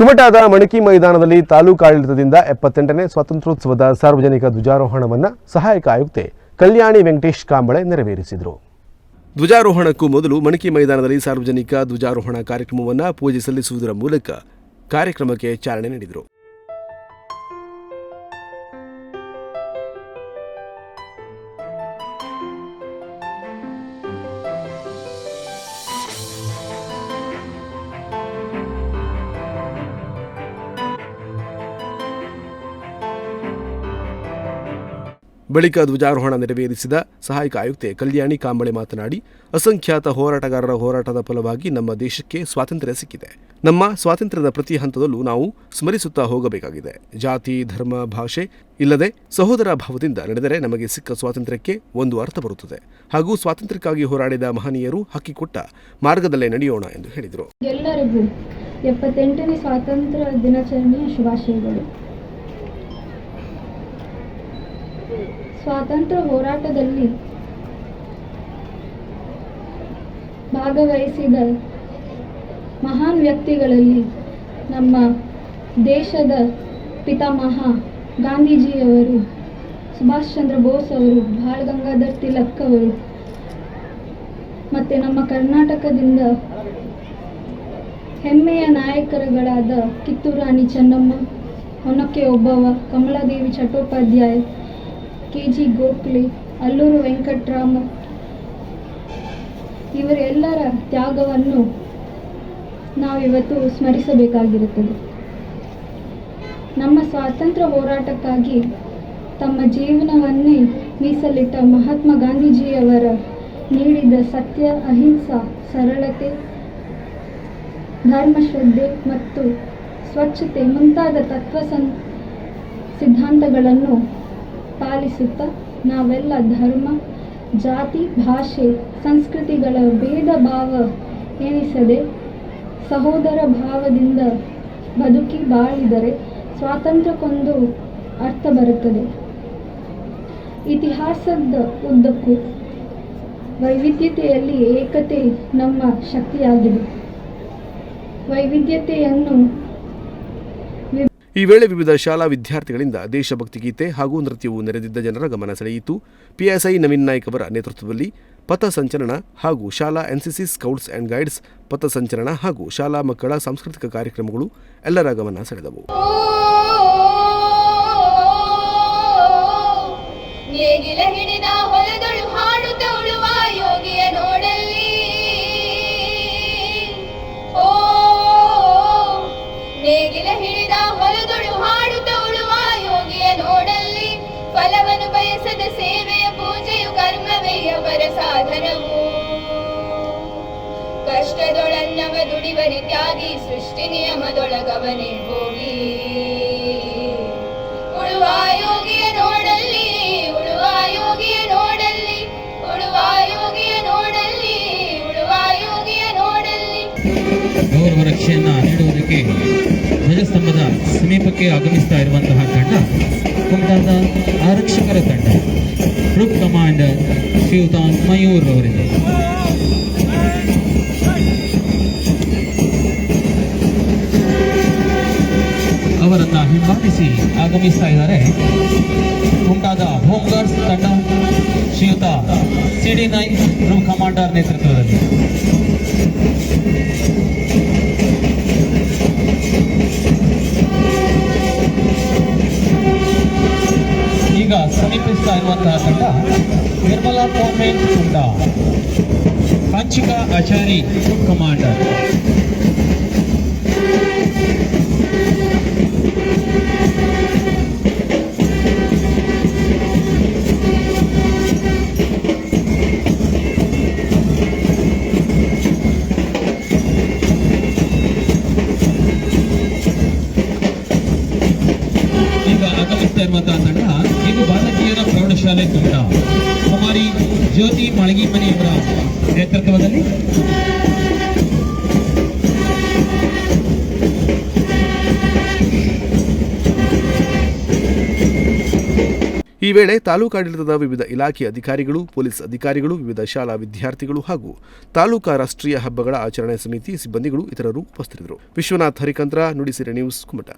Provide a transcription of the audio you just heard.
ಕುಮಟಾದ ಮಣಕಿ ಮೈದಾನದಲ್ಲಿ ತಾಲೂಕು ಆಡಳಿತದಿಂದ ಎಪ್ಪತ್ತೆಂಟನೇ ಸ್ವಾತಂತ್ರ್ಯೋತ್ಸವದ ಸಾರ್ವಜನಿಕ ಧ್ವಜಾರೋಹಣವನ್ನು ಸಹಾಯಕ ಆಯುಕ್ತೆ ಕಲ್ಯಾಣಿ ವೆಂಕಟೇಶ್ ಕಾಂಬಳೆ ನೆರವೇರಿಸಿದರು. ಧ್ವಜಾರೋಹಣಕ್ಕೂ ಮೊದಲು ಮಣಕಿ ಮೈದಾನದಲ್ಲಿ ಸಾರ್ವಜನಿಕ ಧ್ವಜಾರೋಹಣ ಕಾರ್ಯಕ್ರಮವನ್ನು ಪೂಜೆ ಸಲ್ಲಿಸುವುದರ ಮೂಲಕ ಕಾರ್ಯಕ್ರಮಕ್ಕೆ ಚಾಲನೆ ನೀಡಿದರು. ಬಳಿಕ ಧ್ವಜಾರೋಹಣ ನೆರವೇರಿಸಿದ ಸಹಾಯಕ ಆಯುಕ್ತೆ ಕಲ್ಯಾಣಿ ಕಾಂಬಳೆ ಮಾತನಾಡಿ, ಅಸಂಖ್ಯಾತ ಹೋರಾಟಗಾರರ ಹೋರಾಟದ ಫಲವಾಗಿ ನಮ್ಮ ದೇಶಕ್ಕೆ ಸ್ವಾತಂತ್ರ್ಯ ಸಿಕ್ಕಿದೆ. ನಮ್ಮ ಸ್ವಾತಂತ್ರ್ಯದ ಪ್ರತಿ ಹಂತದಲ್ಲೂ ನಾವು ಸ್ಮರಿಸುತ್ತಾ ಹೋಗಬೇಕಾಗಿದೆ. ಜಾತಿ, ಧರ್ಮ, ಭಾಷೆ ಇಲ್ಲದೆ ಸಹೋದರ ಭಾವದಿಂದ ನಡೆದರೆ ನಮಗೆ ಸಿಕ್ಕ ಸ್ವಾತಂತ್ರ್ಯಕ್ಕೆ ಒಂದು ಅರ್ಥ ಬರುತ್ತದೆ. ಹಾಗೂ ಸ್ವಾತಂತ್ರ್ಯಕ್ಕಾಗಿ ಹೋರಾಡಿದ ಮಹನೀಯರು ಹಕ್ಕಿಕೊಟ್ಟ ಮಾರ್ಗದಲ್ಲೇ ನಡೆಯೋಣ ಎಂದು ಹೇಳಿದರು. ಎಲ್ಲರಿಗೂ ಎಪ್ಪತ್ತೆಂಟನೇ ಸ್ವಾತಂತ್ರ್ಯ ದಿನಾಚರಣೆಯ ಶುಭಾಶಯಗಳು. ಸ್ವಾತಂತ್ರ್ಯ ಹೋರಾಟದಲ್ಲಿ ಭಾಗವಹಿಸಿದ ಮಹಾನ್ ವ್ಯಕ್ತಿಗಳಲ್ಲಿ ನಮ್ಮ ದೇಶದ ಪಿತಾಮಹ ಗಾಂಧೀಜಿಯವರು, ಸುಭಾಷ್ ಚಂದ್ರ ಬೋಸ್ ಅವರು, ಬಾಲ್ ಗಂಗಾಧರ್ ತಿಲಕ್ ಅವರು, ಮತ್ತು ನಮ್ಮ ಕರ್ನಾಟಕದಿಂದ ಹೆಮ್ಮೆಯ ನಾಯಕರುಗಳಾದ ಕಿತ್ತೂರು ರಾಣಿ ಚೆನ್ನಮ್ಮ ಹೊನಕ್ಕೆ ಒಬ್ಬವ, ಕಮಲಾದೇವಿ ಚಟ್ಟೋಪಾಧ್ಯಾಯ ಕೆ ಜಿ ಗೋಖಲೆ, ಅಲ್ಲೂರು ವೆಂಕಟರಾಮ ಇವರೆಲ್ಲರ ತ್ಯಾಗವನ್ನು ನಾವಿವತ್ತು ಸ್ಮರಿಸಬೇಕಾಗಿರುತ್ತದೆ. ನಮ್ಮ ಸ್ವಾತಂತ್ರ್ಯ ಹೋರಾಟಕ್ಕಾಗಿ ತಮ್ಮ ಜೀವನವನ್ನೇ ಮೀಸಲಿಟ್ಟ ಮಹಾತ್ಮ ಗಾಂಧೀಜಿಯವರ ನೀಡಿದ ಸತ್ಯ, ಅಹಿಂಸಾ, ಸರಳತೆ, ಧರ್ಮಶ್ರದ್ಧೆ ಮತ್ತು ಸ್ವಚ್ಛತೆ ಮುಂತಾದ ತತ್ವ ಸಿದ್ಧಾಂತಗಳನ್ನು ಪಾಲಿಸುತ್ತಾ ನಾವೆಲ್ಲ ಧರ್ಮ, ಜಾತಿ, ಭಾಷೆ, ಸಂಸ್ಕೃತಿಗಳ ಭೇದ ಭಾವ ಎನಿಸದೆ ಸಹೋದರ ಭಾವದಿಂದ ಬದುಕಿ ಬಾಳಿದರೆ ಸ್ವಾತಂತ್ರ್ಯಕ್ಕೊಂದು ಅರ್ಥ ಬರುತ್ತದೆ. ಇತಿಹಾಸದ ಉದ್ದಕ್ಕೂ ವೈವಿಧ್ಯತೆಯಲ್ಲಿ ಏಕತೆ ನಮ್ಮ ಶಕ್ತಿಯಾಗಿದೆ. ವೈವಿಧ್ಯತೆಯನ್ನು ಈ ವೇಳೆ ವಿವಿಧ ಶಾಲಾ ವಿದ್ಯಾರ್ಥಿಗಳಿಂದ ದೇಶಭಕ್ತಿ ಗೀತೆ ಹಾಗೂ ನೃತ್ಯವು ನೆರೆದಿದ್ದ ಜನರ ಗಮನ ಸೆಳೆಯಿತು. ಪಿಎಸ್ಐ ನವೀನ್ ನಾಯ್ಕ್ ಅವರ ನೇತೃತ್ವದಲ್ಲಿ ಪಥಸಂಚಲನ ಹಾಗೂ ಶಾಲಾ ಎನ್ಸಿಸಿ ಸ್ಕೌಟ್ಸ್ ಅಂಡ್ ಗೈಡ್ಸ್ ಪಥಸಂಚಲನ ಹಾಗೂ ಶಾಲಾ ಮಕ್ಕಳ ಸಾಂಸ್ಕೃತಿಕ ಕಾರ್ಯಕ್ರಮಗಳು ಎಲ್ಲರ ಗಮನ ಸೆಳೆದವು. ಸಾಧನವು. ಕಷ್ಟದೊಳನ್ನವ ದುಡಿವರಿ ತ್ಯಾಗಿ ಸೃಷ್ಟಿ ನಿಯಮದೊಳಗವನೇ ಹೋಗಿ. ಉಳುವ ಯೋಗಿಯ ನೋಡಲ್ಲಿ, ಉಳುವ ಯೋಗಿಯ ನೋಡಲ್ಲಿ ಉಳುವಾಯೋಗಿಯ ನೋಡಲ್ಲಿ ಉಳುವಾಯೋಗಿಯ ನೋಡಲ್ಲಿ. ಗೌರವ ರಕ್ಷೆಯನ್ನ ನೀಡುವುದಕ್ಕೆ ಧ್ವಜಸ್ತಂಭದ ಸಮೀಪಕ್ಕೆ ಆಗಮಿಸ್ತಾ ಇರುವಂತಹ ತಂಡ, ಕುಮಟಾದ ಆರಕ್ಷಕರ ತಂಡ ಗ್ರೂಪ್ ಕಮಾಂಡರ್ ಶಿವತಾನ್ ಮಯೂರ್ ಅವರಿಂದ. ಅವರನ್ನ ಹಿಂಬಾಲಿಸಿ ಆಗಮಿಸ್ತಾ ಇದ್ದಾರೆ. ಉಂಟಾದ ಹೋಮ್ ತಂಡ ಶ್ರೀಯುತ ಸಿಡಿ ನೈನ್ ಗ್ರೂಪ್ ಕಮಾಂಡರ್ ನೇತೃತ್ವದಲ್ಲಿ. ಸಮೀಪಿಸ್ತಾ ಇರುವಂತಹ ತಂಡ ನಿರ್ಮಲಾ ಕಾನ್ವೆಂಟ್ ತಂಡ ಪಂಚಿಕಾ ಆಚಾರಿ ಗ್ರೂಪ್ ಕಮಾಂಡರ್ ಇರುವಂತಹ ತಂಡ ಇದು ಬಾಲಕಿಯರ ಪ್ರೌಢಶಾಲೆ ತಂಡ ಕುಮಾರಿ ಜ್ಯೋತಿ ಮಾಳಗಿಮನಿಯವರ ನೇತೃತ್ವದಲ್ಲಿ ಈ ವೇಳೆ ತಾಲೂಕಾಡಳಿತದ ವಿವಿಧ ಇಲಾಖೆ ಅಧಿಕಾರಿಗಳು, ಪೊಲೀಸ್ ಅಧಿಕಾರಿಗಳು, ವಿವಿಧ ಶಾಲಾ ವಿದ್ಯಾರ್ಥಿಗಳು ಹಾಗೂ ತಾಲೂಕಾ ರಾಷ್ಟ್ರೀಯ ಹಬ್ಬಗಳ ಆಚರಣೆ ಸಮಿತಿ ಸಿಬ್ಬಂದಿಗಳು ಇತರರು ಉಪಸ್ಥಿತರಿದ್ದರು. ವಿಶ್ವನಾಥ್ ಹರಿಕಂತ್ರ ನುಡಿಸಿರಿ ನ್ಯೂಸ್, ಕುಮಟ.